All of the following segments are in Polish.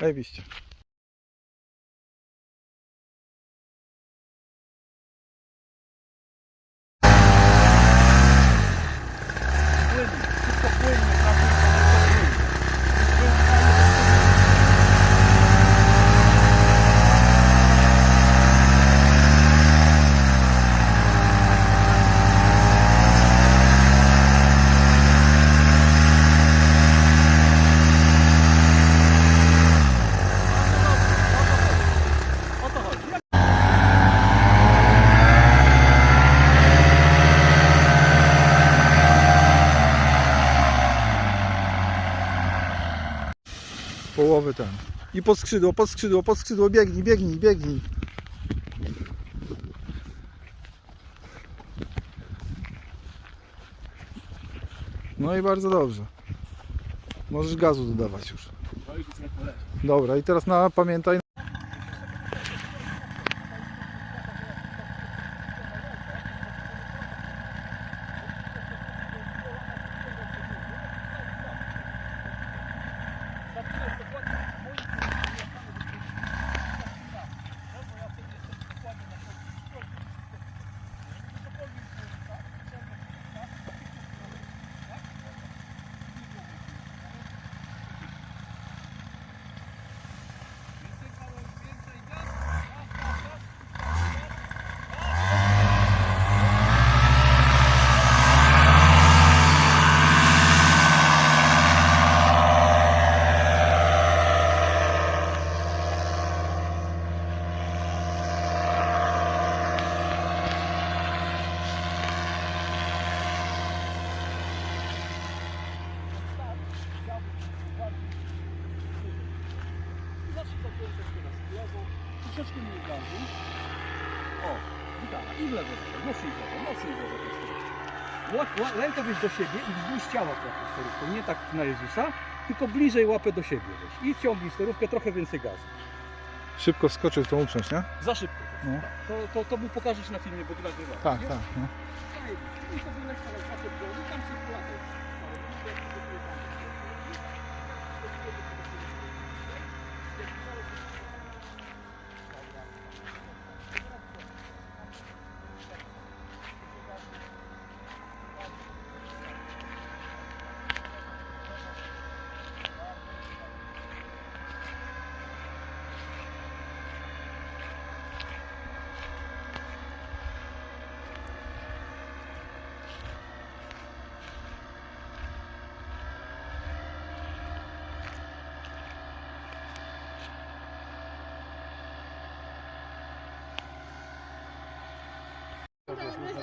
Zajebiście. Płynnie, Ten. I pod skrzydło, pod skrzydło, pod skrzydło, biegnij, biegnij, biegnij. No i bardzo dobrze. Możesz gazu dodawać już. Dobra, i teraz na pamiętaj. Teraz w lewo, troszeczkę mniej gazu. O, gitara. I w lewo, mocniej w lewo, mocniej w lewo. ła- Rękę weź do siebie i wzdłuż ciała trochę sterówką. Nie tak na Jezusa, tylko bliżej łapę do siebie weź. I ciągnij sterówkę, trochę więcej gazu. Szybko wskoczył tą uprzęż, nie? Za szybko. No. Tak. To, to, to mu pokażesz na filmie, bo ty nagrywałeś. Tak, tak. No. Zajebiście. I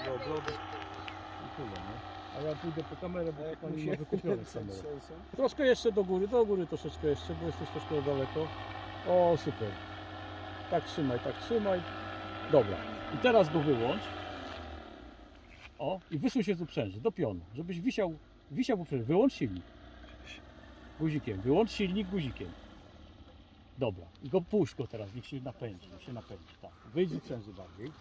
Go obrobić i tyle, nie? A ja pójdę po kamerę, bo to pani ma wykupione kamerę. Troszkę jeszcze do góry, do góry troszeczkę jeszcze, bo jesteś troszkę daleko. O, super. Tak trzymaj, tak trzymaj. Dobra. I teraz go wyłącz. O, i wysuń się z uprzęży, do pionu, żebyś wisiał, wisiał w uprzęży. Wyłącz silnik. Guzikiem. Wyłącz silnik guzikiem. Dobra. I go puść go teraz, niech się napędzi, niech się napędzi. Tak. Wyjdź z bardziej.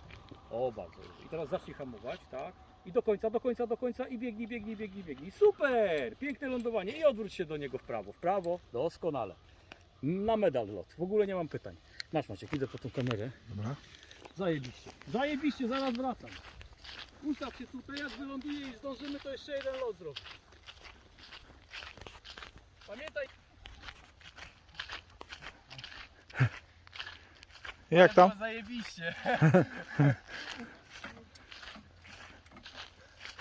O, bardzo. dobrze. I teraz zacznij hamować, tak? I do końca, do końca, do końca i biegnij, biegnij, biegnij, biegnij. Super! Piękne lądowanie i odwróć się do niego w prawo. W prawo, doskonale. Na medal lot. W ogóle nie mam pytań. Masz Maciek, idę po tą kamerę. Dobra. Zajebiście. Zajebiście, zaraz wracam. Ustaw się tutaj, jak wyląduje i zdążymy, to jeszcze jeden lot zrobić. Pamiętaj, Jak tam? Zajebiście.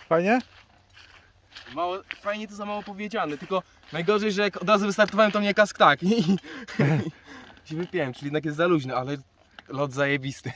Fajnie? Mało, fajnie to za mało powiedziane, tylko najgorzej, że jak od razu wystartowałem, to mnie kask tak. I, i się wypiłem, czyli jednak jest za luźny, ale lot zajebisty.